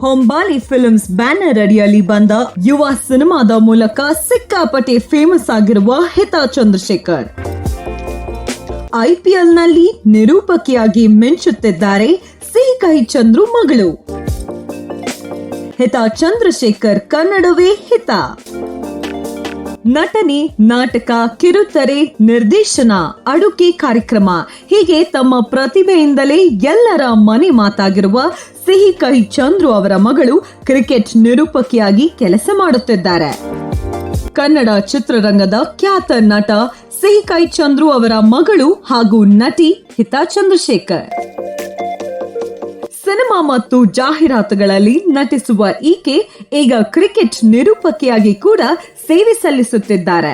ಹೊಂಬಾಲಿ films banner ಅಡಿಯಲ್ಲಿ ಬಂದ ಯುವ ಸಿನಿಮಾದ ಮೂಲಕ ಸಿಕ್ಕಾಪಟ್ಟೆ ಫೇಮಸ್ ಆಗಿರುವ ಹಿತಾ ಚಂದ್ರಶೇಖರ್. ಐಪಿಎಲ್ನಲ್ಲಿ ನಿರೂಪಕಿಯಾಗಿ ಮಿಂಚುತ್ತಿದ್ದಾರೆ ಸಿಹಿಕಹಿ ಚಂದ್ರು ಮಗಳು. ಹಿತಾ ಚಂದ್ರಶೇಖರ್ ಕನ್ನಡವೇ ಹಿತ. ನಟನೆ, ನಾಟಕ, ಕಿರುತೆರೆ, ನಿರ್ದೇಶನ, ಅಡುಗೆ ಕಾರ್ಯಕ್ರಮ ಹೀಗೆ ತಮ್ಮ ಪ್ರತಿಭೆಯಿಂದಲೇ ಎಲ್ಲರ ಮನೆ ಮಾತಾಗಿರುವ ಸಿಹಿ ಕಹಿ ಚಂದ್ರು ಅವರ ಮಗಳು ಕ್ರಿಕೆಟ್ ನಿರೂಪಕಿಯಾಗಿ ಕೆಲಸ ಮಾಡುತ್ತಿದ್ದಾರೆ. ಕನ್ನಡ ಚಿತ್ರರಂಗದ ಖ್ಯಾತ ನಟ ಸಿಹಿ ಕೈ ಚಂದ್ರು ಅವರ ಮಗಳು ಹಾಗೂ ನಟಿ ಹಿತಾ ಚಂದ್ರಶೇಖರ್. ಸಿನಿಮಾ ಮತ್ತು ಜಾಹೀರಾತುಗಳಲ್ಲಿ ನಟಿಸುವ ಈಕೆ ಈಗ ಕ್ರಿಕೆಟ್ ನಿರೂಪಕಿಯಾಗಿ ಕೂಡ ಸೇವೆ ಸಲ್ಲಿಸುತ್ತಿದ್ದಾರೆ.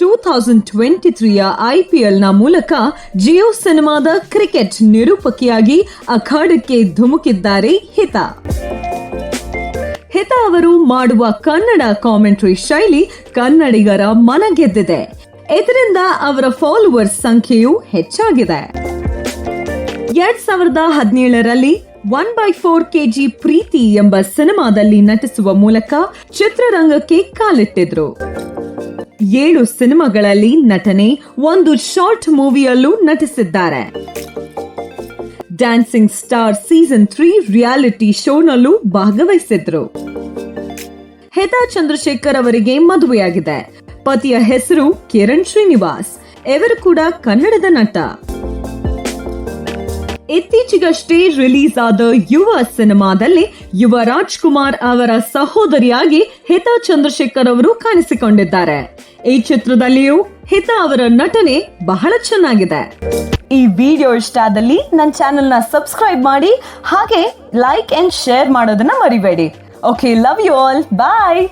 ಟೂ ಥೌಸಂಡ್ ಟ್ವೆಂಟಿ ತ್ರೀಯ ಐಪಿಎಲ್ನ ಮೂಲಕ ಜಿಯೋ ಸಿನಿಮಾದ ಕ್ರಿಕೆಟ್ ನಿರೂಪಕಿಯಾಗಿ ಅಖಾಡಕ್ಕೆ ಧುಮುಕಿದ್ದಾರೆ ಹಿತಾ. ಹಿತಾ ಅವರು ಮಾಡುವ ಕನ್ನಡ ಕಾಮೆಂಟ್ರಿ ಶೈಲಿ ಕನ್ನಡಿಗರ ಮನ ಗೆದ್ದಿದೆ. ಇದರಿಂದ ಅವರ ಫಾಲೋವರ್ಸ್ ಸಂಖ್ಯೆಯೂ ಹೆಚ್ಚಾಗಿದೆ. ಎರಡ್ ಸಾವಿರದ ಹದಿನೇಳರಲ್ಲಿ one by four KG Preethi ಎಂಬ ಸಿನಿಮಾದಲ್ಲಿ ನಟಿಸುವ ಮೂಲಕ ಚಿತ್ರರಂಗಕ್ಕೆ ಕಾಲಿಟ್ಟಿದ್ರು. ಏಳು ಸಿನಿಮಾಗಳಲ್ಲಿ ನಟನೆ, ಒಂದು ಶಾರ್ಟ್ ಮೂವಿಯಲ್ಲೂ ನಟಿಸಿದ್ದಾರೆ. Dancing star season three reality ಶೋನಲ್ಲೂ ಭಾಗವಹಿಸಿದ್ರು. ಹೇತಾ ಚಂದ್ರಶೇಖರ್ ಅವರಿಗೆ ಮದುವೆಯಾಗಿದೆ. ಪತಿಯ ಹೆಸರು ಕಿರಣ್ ಶ್ರೀನಿವಾಸ್. ಇವರು ಕೂಡ ಕನ್ನಡದ ನಟ. ಇತ್ತೀಚೆಗಷ್ಟೇ ರಿಲೀಸ್ ಆದ ಯುವ ಸಿನಿಮಾದಲ್ಲಿ ಯುವ ರಾಜ್ಕುಮಾರ್ ಅವರ ಸಹೋದರಿಯಾಗಿ ಹಿತಾ ಚಂದ್ರಶೇಖರ್ ಅವರು ಕಾಣಿಸಿಕೊಂಡಿದ್ದಾರೆ. ಈ ಚಿತ್ರದಲ್ಲಿಯೂ ಹಿತಾ ಅವರ ನಟನೆ ಬಹಳ ಚೆನ್ನಾಗಿದೆ. ಈ ವಿಡಿಯೋ ಇಷ್ಟ ಆದಲ್ಲಿ ನನ್ನ ಚಾನೆಲ್ನ ಸಬ್ಸ್ಕ್ರೈಬ್ ಮಾಡಿ, ಹಾಗೆ ಲೈಕ್ ಅಂಡ್ ಶೇರ್ ಮಾಡೋದನ್ನ ಮರಿಬೇಡಿ. Okay, love you all. Bye.